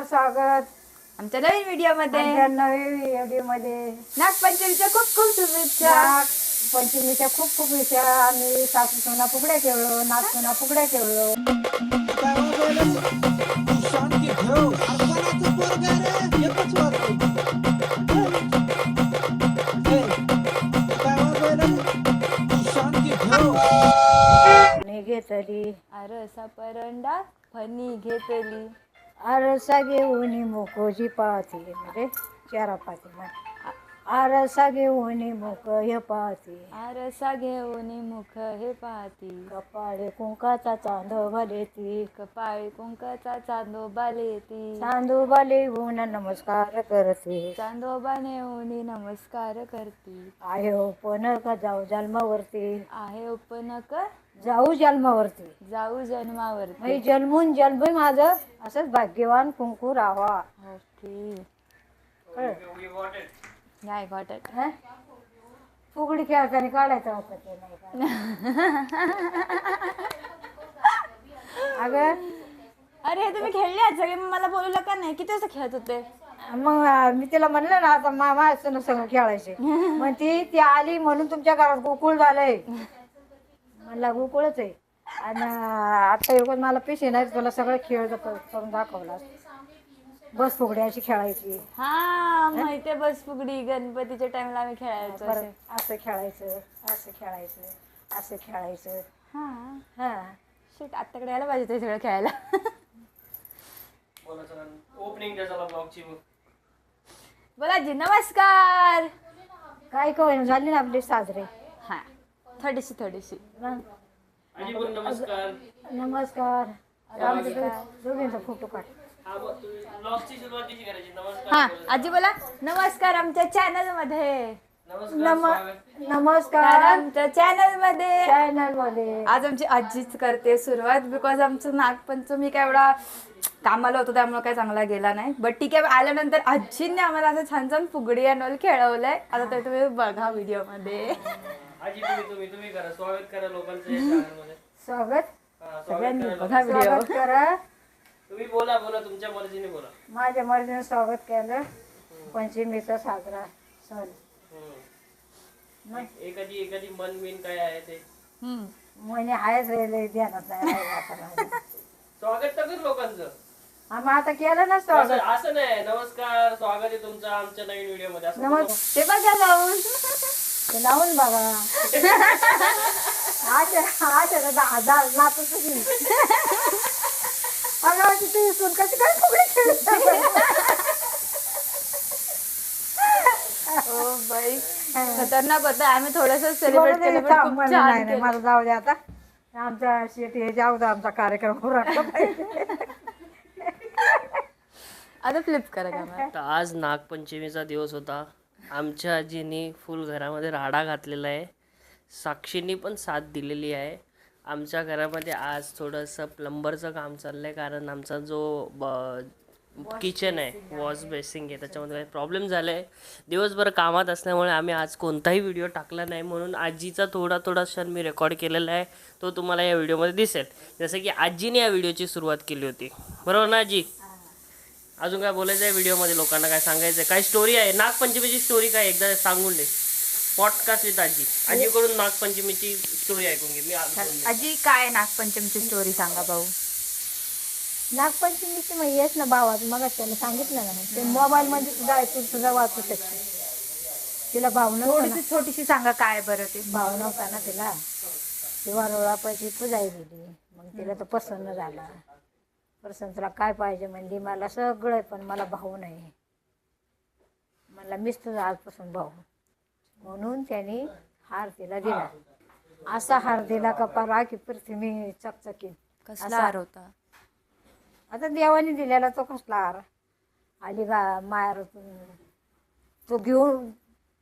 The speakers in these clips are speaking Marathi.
नमस्कार स्वागत. आमच्या नवीन व्हिडिओमध्ये आमच्या नवीन व्हिडिओमध्ये नागपंचमीच्या खूप खूप शुभेच्छा. पंचमीच्या खूप खूप विषया आम्ही सासू सोना फुगड्या खेळलो. नाग सोना फुगड्या खेळलो आणि घेतली. आरसा परंडा फणी घेतली. आरसा घेऊन मुकोजी पाहते म्हणजे चारा पाहते म्हणजे आरसा घेऊन मुख हे पाहते. आरसा घेऊन मुख हे पाहती. कपाळे कुंकाचा चांद भले ती कपाळी कुंकाचा चांदोबा लेती चांदोबा लिहून नमस्कार करते. चांदोबा नेऊन नमस्कार करती. आहे पण का जाऊ जन्मावरती. आहे उपनक जाऊ जन्मावरती. जाऊ जन्मावरती. म्हणजे जन्मून जन्म माझं असंच भाग्यवान कुंकू ओके. कळलं? नाही गॉट हं? फुगडी खेळताना काढायचं होतं ते नाही अगं. अरे तुम्ही खेळले सगळे? मला बोलवलं का नाही किती वाजता खेळत होते? मग मी तिला म्हणलं ना आता मा माझं सगळं खेळायचे. मग ती ती आली म्हणून तुमच्या घरात गोकुळ झालंय. म्हणला गोकुळच आहे. आणि आता एवढं मला पेशे नाही तुला सगळं खेळ द- करून दाखवला बस फुगडी अशी खेळायची. हा माहितीये बस फुगडी गणपतीच्या टाइमला आम्ही खेळायचो असे. परत असं खेळायचं असं खेळायचं असं खेळायचं. हा. हा. शिट आत्ताकडे यायला पाहिजे ते सगळं खेळायला. ओपनिंग द्या चला ब्लॉगची मग. बोला जी नमस्कार. काय काय झाली ना आपली साजरे? थोडीशी थोडीशी. बोल नमस्कार. नमस्कार. आमच्या दोघींचा फोटो काढ. हा मग तुम्ही ब्लॉगची सुरुवात कशी करायची? नमस्कार. हा बोलायचं. आजी बोला. नमस्कार आमच्या चॅनलमध्ये नमस्कार नम स्वागत. तर नमस्कार आमच्या चॅनलमध्ये चॅनलमध्ये आज आमची आजीच करते सुरुवात बिकॉज आमचं नागपंचमी काय एवढा कामाला होतो त्यामुळे काय चांगला गेला नाही. बट ठीक आहे आल्यानंतर आजीने आम्हाला असं छान छान फुगडी अँड खेळवलंय. आता ते तुम्ही बघा व्हिडिओमध्ये. आजी तुम्ही तुम्ही तुम्ही करा. स्वागत करा लोकांचं या channel मध्ये. स्वागत. हा, स्वागत सगळ्यांनी करा बघा लोकांचं. व्हिडिओ स्वागत करा. तुम्ही बोला बोला तुमच्या मर्जीने बोला. माझ्या मर्जीने स्वागत केलं. पंचमीचा साजरा सण. हम्म. एखादी एखादी मन बिन काय आहे ते? म्हणे आहेच रे ध्यानात नाही राहिलं आता माझ्या. स्वागत तर कर लोकांचं. हा, मग आता केलं ना असं स्वागत. असं नाही. नमस्कार स्वागत आहे तुमचं आमच्या नवीन व्हिडिओमध्ये असं नमस् ते बघा लावून ते लावून बघा आशा आशा दहा नातच अगं वाटतं तू सून कशी काय फुगडी खेळत ओ बाई खतरनाक होतं. आम्ही थोडस बरं सेलिब्रेट केलं थांब, पण खूप म्हणलं, छान नाही नाही केलं. मला जाऊ दे आता. आमचा शेट हे जाऊ दे आमचा कार्यक्रम पाहिजे. आता फ्लिप करा तर आज नागपंचमीचा दिवस होता. आमच्या आजीने फुल घरामध्ये राडा घातलेला आहे. साक्षीनी पण साथ दिलेली आहे. आमच्या घरामध्ये आज थोडंसं प्लंबरचं काम चाललं आहे कारण आमचा जो ब किचन आहे वॉश बेसिंग आहे त्याच्यामध्ये काही प्रॉब्लेम झाला आहे दिवसभर कामात असल्यामुळे आम्ही आज कोणताही व्हिडिओ टाकला नाही म्हणून आजीचा थोडा थोडा क्षण मी रेकॉर्ड केलेला आहे. तो तुम्हाला या व्हिडिओमध्ये दिसेल. जसं की आजीने या व्हिडिओची सुरुवात केली होती. बरोबर ना आजी? अजून काय बोलायचं आहे व्हिडिओमध्ये लोकांना काय सांगायचं आहे? काय स्टोरी आहे? नागपंचमीची स्टोरी काय? एकदा सांगून दे. पॉडकास्ट विथ आजी. आजीकडून नागपंचमीची स्टोरी ऐकून घे. मी ऐकून. आजी काय नागपंचमीची स्टोरी सांगा भाऊ. नागपंचमीची मग येस ना भावात मग त्याला सांगितलं ना ते मोबाईल मध्ये सुद्धा तू सुद्धा वाचू शकते. तिला भाव नव्हता ना. थोडीशी छोटीशी सांगा काय बरं ते. भाव नव्हता ना तिला. तेव्हा रोळा पैसे पूजाई दिली मग तिला तो पसंत झाला. तुला काय पाहिजे म्हणली मला सगळं आहे, पण मला भाऊ नाही मला मीच तुझा आजपासून भाऊ. म्हणून त्यांनी हार तिला दिला. असा हार दिला का परा की पृथ्वी चकचकीत. कसला हार होता? आता देवाने दिलेला तो कसला हार? आली गा मायारातून तो घेऊन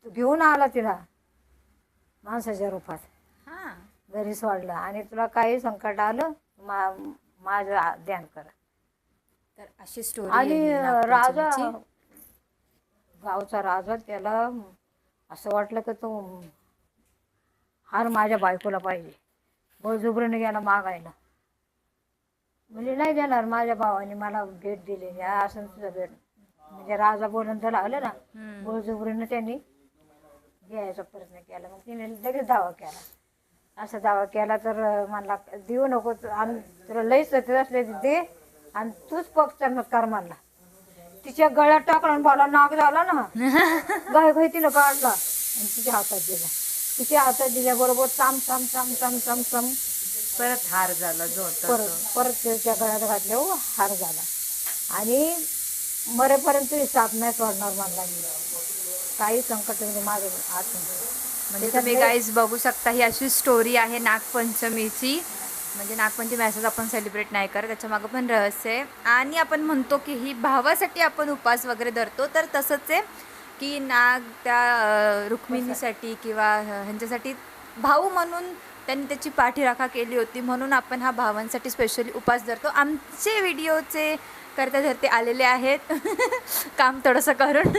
तो घेऊन आला तिला. माणसाच्या रूपात. हा. घरी सोडलं आणि तुला काही संकट आलं मा माझं ध्यान कर. तर अशी स्टोरी आणि राजा गावचा राजा त्याला असं वाटलं की तो हार माझ्या बायकोला पाहिजे. बळजुबरीने गेला मागायला. म्हणजे नाही देणार माझ्या भावाने मला भेट दिलेली हा असं तुझं भेट. म्हणजे राजा बोलून तर लागलं ना बळजबरीनं त्यांनी घ्यायचा प्रयत्न केला. मग तिने लगेच दावा केला. असा दावा केला तर म्हणला देऊ नको तुला लई सत्य असले दे आणि तूच पक्ष चमत्कार म्हणला. तिच्या गळ्यात टाकला मला नाक झाला ना. गाय गाय तिनं काढला आणि तिच्या हातात दिला. तिच्या हातात दिल्याबरोबर चाम चाम चाम चाम चाम चाम परत हार झाला परत परत त्याच्या गळ्यात घातल्या हो हार झाला. आणि मरेपर्यंत साथ नाही सोडणार म्हणला मी. काही संकट माझं आतून. म्हणजे तुम्ही गाईज बघू शकता ही अशी स्टोरी आहे नागपंचमीची. म्हणजे नागपंचमी असंच आपण सेलिब्रेट नाही करत त्याच्या मागं पण रहस्य आहे. आणि आपण म्हणतो की ही भावासाठी आपण उपास वगैरे धरतो तर तसंच आहे की नाग त्या रुक्मिणीसाठी किंवा ह्यांच्यासाठी भाऊ म्हणून त्यांनी त्याची पाठीराखा केली होती म्हणून आपण हा भावांसाठी स्पेशली उपास धरतो. आमचे व्हिडिओचे करता धरते आलेले आहेत. काम थोडंसं करून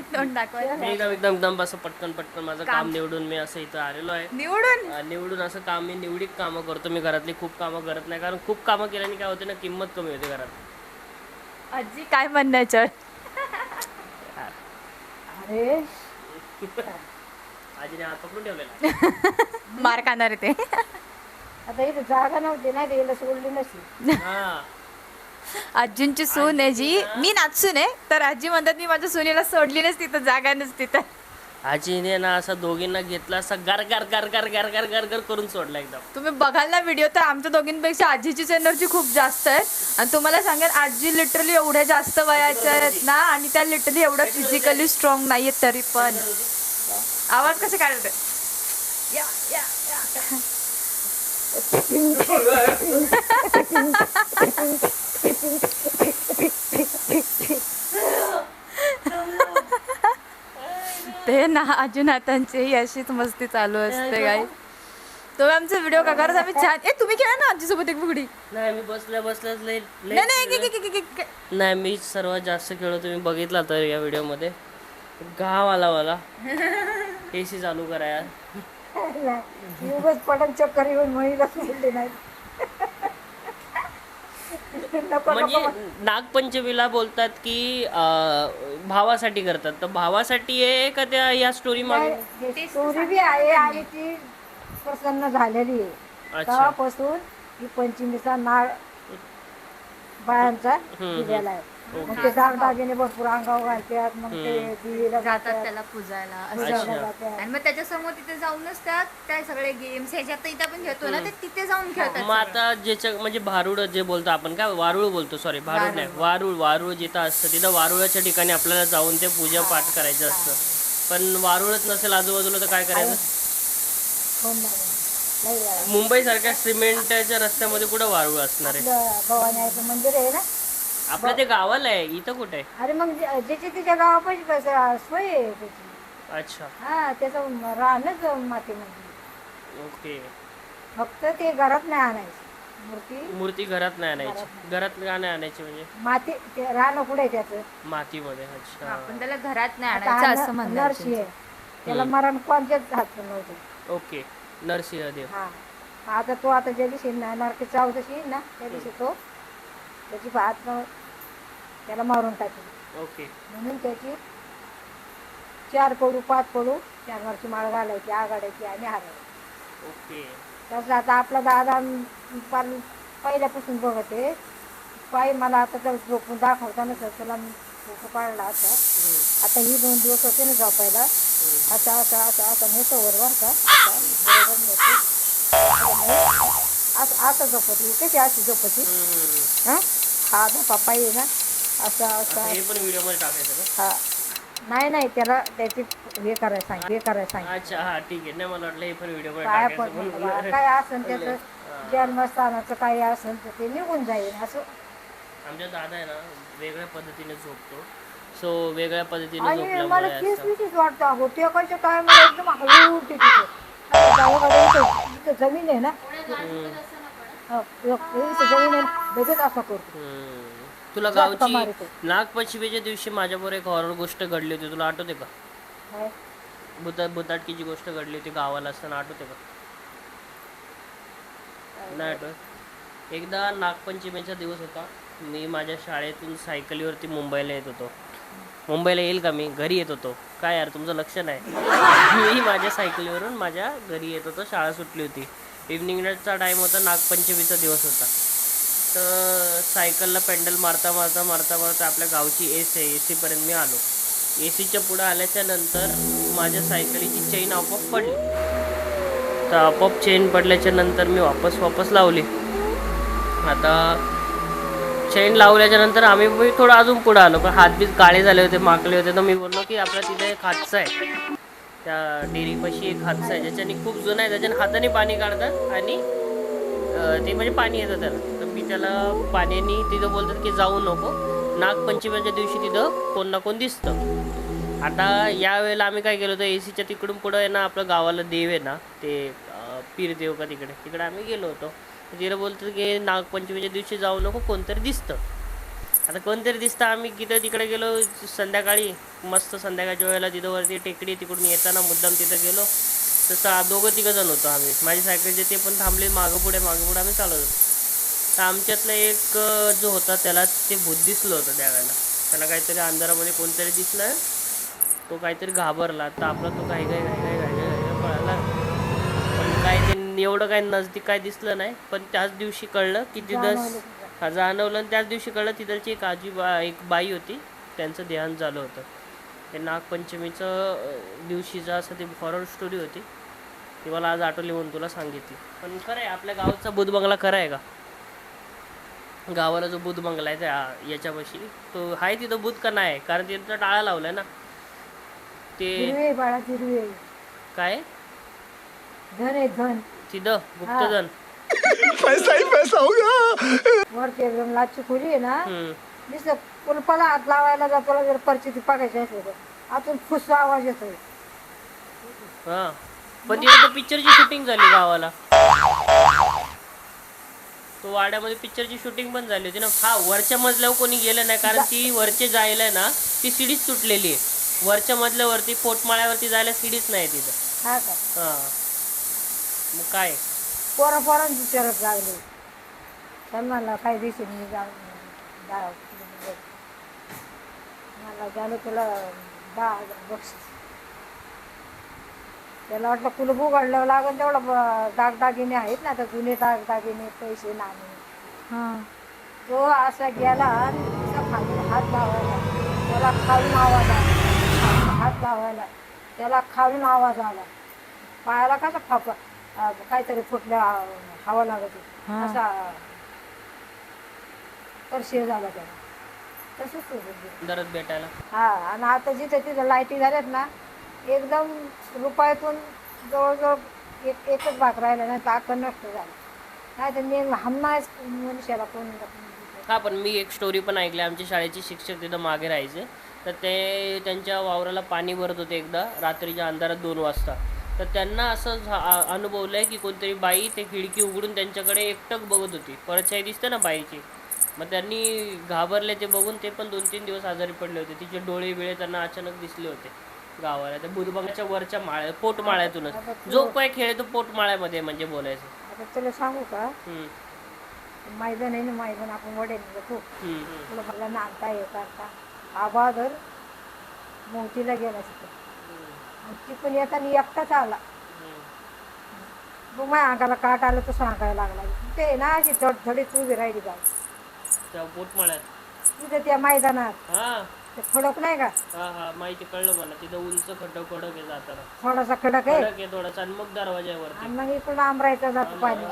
तोंड दाखवायला मी एकदम एकदम एकदम असं पटकन पटकन माझं काम. निवडून मी असं इथं आलेलो आहे. निवडून? अं, निवडून असं काम मी निवडीत कामं करतो. मी घरातली खूप कामं करत नाही. कारण खूप कामं केल्याने काय होते ना किंमत कमी होते घरात. आजी काय म्हणणं याच्यावर अरे. आजीने हात पकडून ठेवलेला. आहे. मार खाणार आहे ते. आता इथे जागा नव्हती ना हिला सोडली नसती. हा. आजींची सून आहे जी. मी नाचून आहे तर आजी म्हणतात मी माझ्या सुनेला सोडली नसती तर जागा नसती तर आजीने ना असं दोघींना घेतला असं गार गार गार गार गार गार गार गार करून सोडला एकदम. तुम्ही बघाल ना व्हिडिओ तर आमच्या दोघींपेक्षा आजीचीच एनर्जी खूप जास्त आहे. आणि तुम्हाला सांगेल आजी लिटरली एवढ्या जास्त वयाच्या आहेत ना आणि त्या लिटरली एवढ्या फिजिकली स्ट्रॉंग नाही आहेत तरी पण. आवाज कसे काढते या या या. ना अजूनाथांची ही अशीच मस्ती चालू असते काय तुम्ही आमचा व्हिडिओ का करत आम्ही छान ए तुम्ही खेळा ना आजीसोबत एक फुगडी नाही मी बसल्या बसल्याच लय लय नाही मी सर्वात जास्त खेळ तुम्ही बघितला तर या व्हिडिओमध्ये गाव आला मला. ए सी चालू कराया उगाच पडन चक्कर येऊन महिला नाही. म्हणजे नागपंचमीला बोलतात की अं, भावासाठी करतात. तर भावासाठी आहे का त्या या स्टोरी मागे स्टोरी बी आहे आणि ती प्रसन्न झालेली आहे. अच्छा. तेव्हापासून ही पंचमीचा नाळ बायांचा दिलेला आहे. मग ते दागदागिने भरपूर अंगावर घालतात मग ते दिवीला जातात घालतात, त्याला पूजायला. असं पूजायला जातात. आणि मग त्याच्यासमोर तिथे जाऊनच त्या काय सगळे गेम्स ह्याच्यात तर इथे आपण खेळतो ना ते तिथे जाऊन खेळतात मग आता ज्याच्या म्हणजे भारुड जे बोलतो आपण काय वारुळ बोलतो सॉरी भारुड नाही वारुळ वारुळ जिथं असतं तिथं वारुळाच्या ठिकाणी आपल्याला जाऊन ते पूजा पाठ करायचं असतं. पण वारुळच नसेल आजूबाजूला तर काय करायचं? कोण नाही नाही आहे. मुंबई सारख्या सिमेंटच्या रस्त्यामध्ये कुठं वारुळ असणार आहे? आपलं भवानी आईचं मंदिर आहे ना? आपलं ते गावाला आहे इथं कुठे? आहे अरे मग जे- ज्याची तिच्या गावापाशी कसं सोय आहे त्याची. अच्छा. हा त्याचं राहणंच मातीमध्ये. ओके. फक्त ते घरात नाही आणायचं. मूर्ती मूर्ती घरात नाही आणायची. घरात का नाही आणायची म्हणजे? माती ते राहणं कुठे आहे त्याचं? मातीमध्ये अच्छा. आपण त्याला घरात नाही आता आणायचं हा असं न- आहे. त्याला मरण कोणत्याच हात नव्हतं. ओके. नरसिंहदेव हा आता तो आता ज्या दिवशी नरकी चौदशी येईल ना त्या दिवशी तो त्याची हात त्याला मारून टाकेल. ओके. म्हणून त्याची चार पडू पाच पडू चार वरची माळ घालायची आघाडायची आणि हारायची. ओके. तसं आता आपला दादा पाल पहिल्यापासून बघत आहे. पायी मला आता तर झोपून दाखवताना सर तुला मी फोटो काढला आता आता ही दोन दिवस होते ना झोपायला. असं असं असं असं नेतो बरोबर का? असं बरोबर नेतो. असं असं झोपती कशी अशी झोपती हां? हा झोपा पाहिजे ना. असं असं हे पण व्हिडिओमध्ये टाकायचं का? हा. नाही नाही त्याला त्याची हे करायला सांग हे करायला सांग. अच्छा हा ठीक आहे. नाही मला वाटलं हे पण व्हिडिओमध्ये काय टाकायचं पण म्हणून. काय असेल त्याचं जन्मस्थानाचं काही असेल तर ते निघून जाईल असं. आमच्या दादा आहे ना वेगळ्या पद्धतीने झोपतो. सो वेगळ्या पद्धतीने आणि मला झोपल्यामुळे तीच असं वाटतं अगो. मला एकदम हळू उठते तिथे. आता गावाकडे इथं- इथं जमीन आहे ना हो. तुला गावची. नागपंचमीच्या दिवशी माझ्याबरोबर एक हॉरर गोष्ट घडली होती. तुला आठवते का? भूता भूताटकीची गोष्ट घडली होती गावाला असताना. आठवते का? नाही आठवत. एकदा नागपंचमीचा दिवस होता. मी माझ्या शाळेतून सायकलीवरती मुंबईला येत होतो. मुंबईला येईल का मी? घरी येत होतो. काय यार तुमचं लक्ष नाही. मी माझ्या सायकलीवरून माझ्या घरी येत होतो. शाळा सुटली होती. इव्हनिंगचा टाईम होता नागपंचमीचा दिवस होता. तर सायकलला पेंडल मारता मारता मारता मारता आपल्या गावची एस आहे ए सीपर्यंत मी आलो. ए सीच्या पुढं आल्याच्यानंतर माझ्या सायकलीची चेन आपोआप पडली. तर आपोआप चेन पडल्याच्या नंतर मी वापस वापस लावली. आता चेन लावल्याच्या नंतर आम्ही मी थोडं अजून पुढं आलो. का हात बीत काळे झाले होते माकले होते तर मी बोललो की आपला तिथे एक हातचा आहे. त्या डेरीपाशी एक हातचा आहे ज्याच्याने खूप जुना आहे त्याच्याने हाताने पाणी काढतात आणि ते म्हणजे पाणी येतं त्याला. तर मी त्याला पाण्याने तिथं बोलतात की जाऊ नको. नागपंचमीच्या दिवशी तिथं कोण ना कोण दिसतं. आता या वेळेला आम्ही काय केलं होतं ए सीच्या तिकडून पुढं आहे ना आपलं गावाला देव आहे ना ते पीरदेव का तिकडे तिकडे आम्ही गेलो होतो. तर तिला बोलतात की नागपंचमीच्या दिवशी जाऊ नको कोणतरी दिसतं. आता कोणतरी दिसतं आम्ही तिथं तिकडे गेलो संध्याकाळी मस्त संध्याकाळच्या वेळेला तिथं वरती टेकडी तिकडून येताना मुद्दाम तिथं गेलो. तसं दोघं तिघं जण होतो आम्ही. माझी सायकलचे ते पण थांबले मागं पुढे मागं पुढे आम्ही चालत होतो. तर आमच्यातला एक जो होता त्याला ते भूत दिसलं होतं त्यावेळेला. त्याला काहीतरी अंधारामध्ये कोणतरी दिसलं. तो काहीतरी घाबरला. तर आपला तो काही काही काही काही काही काही पळाला. पण काय ते एवढं काही नजदीक काय दिसलं नाही. पण त्याच दिवशी कळलं की तिथं हा जाणवलं आणि त्याच दिवशी कळलं तिथलची एक आजी बा एक बाई होती. त्यांचं देहांत झालं होतं. ते नागपंचमीचं दिवशीचं असं ती हॉरर स्टोरी होती. ती मला आज आठवली म्हणून तुला सांगितली. पण खरं आहे आपल्या गावचा बुध बंगला खरा आहे का? गावाला जो बुध बंगला आहे त्या याच्यापाशी. तो आहे तिथं बुध का नाही? कारण तिथं टाळा लावलाय ना. ते काय? धन आहे धन. तिथं गुप्तधन. वरती एकदम लाची खोली आहे ना हम्म. दिसत कुलपाला हात लावायला जाताना जर परिस्थिती बघायची असेल तर. आतून फुस आवाज येतोय. हा. पण तिथे पिक्चरची शूटिंग झाली गावाला. तो वाड्यामध्ये पिक्चरची शूटिंग पण झाली होती ना. हा वरच्या मजल्यावर कोणी गेलं नाही कारण ती वरचे जायला ना ती सीडीच तुटलेली आहे. वरच्या मजल्यावरती पोटमाळ्यावरती जायला सीडीच नाही तिथं. हा का? हा. मग काय? पोरा पोरांची विचारत लागले सन्मानला काही दिसेल मी जाऊ मला झालं तुला दहा बक्षीस. त्याला वाटलं कुलूप उघडल्यावर लागून तेवढा दागदागिने आहेत ना आता जुने दागदागिने पैसे नाणे. तो असा गेला हात लावायला. त्याला खालून आवाज आला. हात लावायला. त्याला खालून आवाज आला. पायाला कसा फाप काहीतरी फुटल्या हवा लागत होती. असा परशीर झाला त्याला. तसंच तो. गेला. दरत भेटायला. हा आणि आता जिथे तिथं लाईटी झाल्यात ना एकदम रुपयातून जवळजवळ एक एकच भाग राहिला नाही तर अख्खं नष्ट झालं. नाही तर नेम हमनाच मनुष्याला कोण हा पण मी एक स्टोरी पण ऐकली. आमच्या शाळेचे शिक्षक तिथं मागे राहायचे. तर ते त्यांच्या वावराला पाणी भरत होते एकदा रात्रीच्या अंधारात दोन वाजता. तर त्यांना असं अनुभवलं आहे की कोणतरी बाई ते खिडकी उघडून त्यांच्याकडे एकटक बघत होती. परछाई दिसते ना बाईची. मग त्यांनी घाबरले ते बघून ते पण दोन तीन दिवस आजारी पडले होते. तिचे डोळे बिळे त्यांना अचानक दिसले होते गावाला. त्या बुधबंगाच्या वरच्या माळ्या पोटमाळ्यातूनच. जो काय खेळ तो पोटमाळ्यामध्ये म्हणजे बोलायचं. आता तुला सांगू का? हम्म, मैदान आहे ना मैदान आपण वडेल जातो. हम्म. तुला मला नांदता हे करता आबादर मोतीला गेला तिथं. तिथून येताना एकटाच आला. मग माझ्या अंगाला काट आलं तर सांगायला लागला. ते ना अशी धडधडीत उभी राहिली गाव त्या तिथं त्या मैदानात. हा. ते खडक नाही का? हा हा माहिती कळलं मला. तिथं उंच खड्डा खडक आहे जाताना. थोडासा खडक आहे. खडक आहे थोडासा आणि मग दरवाजा आहे वरती आणि मग इकडून आमरायचं जातो पाणी.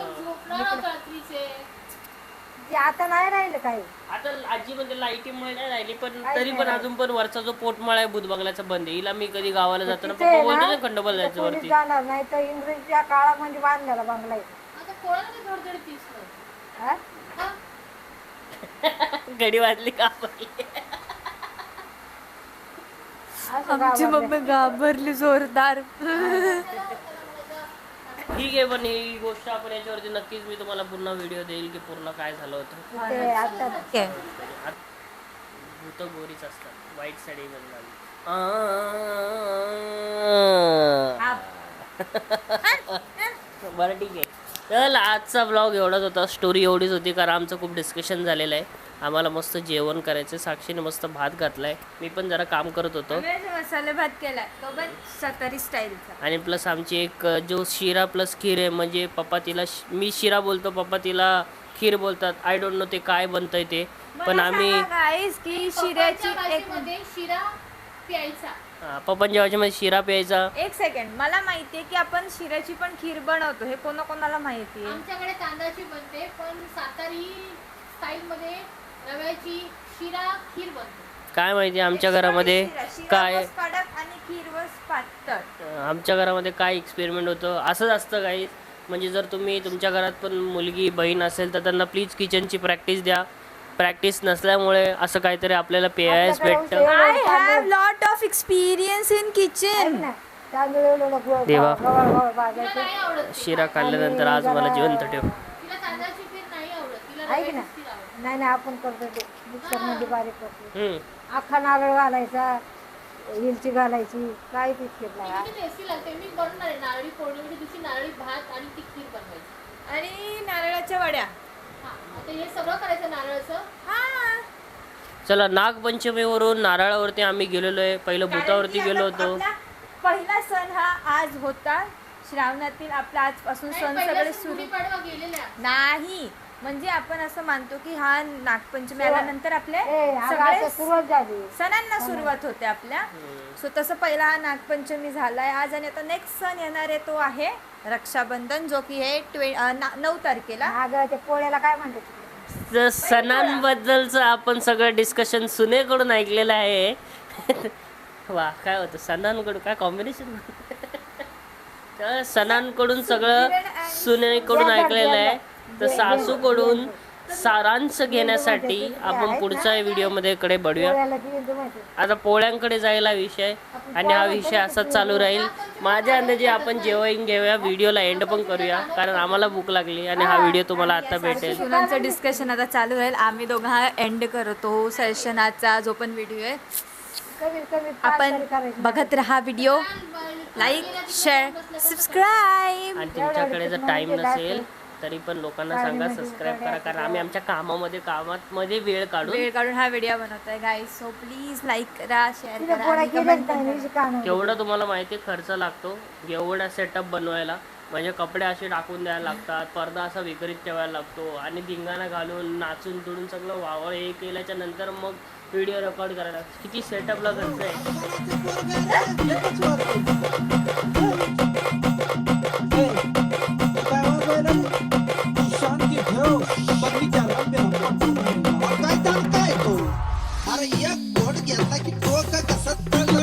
ते आता नाही राहिलं काही. आता आजी म्हणजे लाईटीमुळे नाही राहिली पण तरी पण अजून पण वरचा जो पोटमाळा आहे बुध बंगल्याचा बंद आहे. हिला मी कधी गावाला जाताना तिथे पप्पा आहे बोलतो ना, खंडोबाला जायचं कोणी वरती. जाणार नाही तर इंग्रजीच्या काळामध्ये बांधलेला बंगला आहे. हा? घडी वाजली का असं आमची गावाला. मम्मी घाबरली जोरदार. ठीक आहे पण ही गोष्ट आपण याच्यावरती नक्कीच मी तुम्हाला पुन्हा व्हिडिओ देईल की पूर्ण काय झालं होतं. ते आता भूत गोरीच असतात वाईट साडी बरं ठीक आहे. तर आजचा ब्लॉग एवढाच होता. स्टोरी एवढीच होती कारण आमचं खूप डिस्कशन झालेलं आहे. आम्हाला मस्त जेवण करायचं साक्षीने मस्त भात घातलाय. मी पण जरा काम करत होतो. मसाले भात केलाय. तो पण सतारी स्टाईलचा आणि प्लस आमची एक जो शिरा प्लस खीर आहे म्हणजे पप्पा तिला मी शिरा बोलतो पप्पा तिला खीर बोलतात. आय डोंट नो ते काय बनतंय ते. पण आम्ही गाईस की शिऱ्याची एक मध्ये शिरा प्यायचा. हा, पप्पांच्या भाषेमध्ये शिरा प्यायचा. एक सेकंड मला माहितीये की आपण शिऱ्याची पण खीर बनवतो हे कोणा कोणाला माहितीये? आमच्याकडे तांदळाची बनते पण सातारी स्टाईल मध्ये रव्याची शिरा खीर बनते. काय माहिती आमच्या घरामध्ये काय आणि खीर पातळ. आमच्या घरामध्ये काय एक्सपेरिमेंट होतं असंच असतं काही म्हणजे जर तुम्ही तुमच्या घरात पण मुलगी बहीण असेल तर त्यांना प्लीज किचनची प्रॅक्टिस द्या. प्रॅक्टिस नसल्यामुळे असं काहीतरी आपल्याला पेयास भेटतं. I have lot of experience in kitchen देवा. गवळ- गवळ तिला भाजायचं. नाही आवडत. ती. शिरा खाल्ल्यानंतर आज मला जिवंत ठेव. तिला तांदळाची खीर नाही आवडत. तिला ऐक ना. नाही नाही आपण करतो ते. मिक्सरमध्ये बारीक करतो हम्म. अख्खा नारळ घालायचा हिरची घालायची काय पीठ घेतला ती किती टेस्टी लागते? मी बनवणार आहे नारळी पौर्णिमेच्या दिवशी नारळी भात आणि ती खीर बनवायची. आणि नारळाच्या वड्या. हा आता हे सगळं करायचं नारळाचं? हा. चला नागपंचमीवरून नारळावरती आम्ही गेलेलो आहे. पहिलं कारण भूतावरती गेलो होतो. आपला पहिला सण हा आज होता. श्रावणातील आपला आजपासून नाही, सण सगळे सुरू. नाही म्हणजे आपण असं मानतो की हा नागपंचमी आल्यानंतर आपले ए अगं सगळे सुरुवात झाली. सणांना सुरुवात होते आपल्या. सो तसं पहिला हा नागपंचमी झालाय. आज आणि आता नेक्स्ट सण येणार आहे तो आहे रक्षाबंधन जो की आहे ट्वे अं, ना- नऊ तारखेला. अगं ते पोळ्याला काय म्हणतात? तर सणांबद्दलचं आपण सगळं डिस्कशन सुनेकडून ऐकलेलं आहे. वा काय होतं? सणांकडून काय कॉम्बिनेशन तर सणांकडून सगळं सुनेकडून ऐकलेलं आहे. तर सासूकडून सारांश घेण्यासाठी आपण पुढच्या व्हिडिओमध्ये कडे बढूया. आता पोळ्यांकडे जायला विषय आणि हा विषय असाच चालू राहील. माझ्या अंदाजे आपण जेवण घेऊया व्हिडिओला एंड पण करूया कारण आम्हाला भूक लागली आणि हा व्हिडिओ तुम्हाला आता भेटेल. सुनांचं डिस्कशन आता चालू राहील. आम्ही दोघा एंड करतो सेशनाचा जो पण व्हिडिओ आहे. आपण. बघत राहा व्हिडिओ लाईक शेअर सबस्क्राईब आणि तुमच्याकडे जर टाइम नसेल तरी पण लोकांना सांगा सबस्क्राईब करा कारण आम्ही आमच्या कामामध्ये कामात मध्ये वेळ काढून वेळ काढून हा व्हिडिओ बनवतोय गाईज सो प्लीज लाईक करा शेअर तिला करा आणि comment पण केवढा तुम्हाला माहिती आहे खर्च लागतो. एवढा सेटअप बनवायला म्हणजे कपडे असे टाकून द्यायला लागतात पडदा असा विकरीत ठेवायला लागतो आणि धिंगाणा घालून नाचून तुडून सगळं वावळ हे केल्याच्यानंतर मग व्हिडिओ रेकॉर्ड करायला. किती सेटअपला खर्च आहे. अरे एक गोट घेतला की डोकं कसं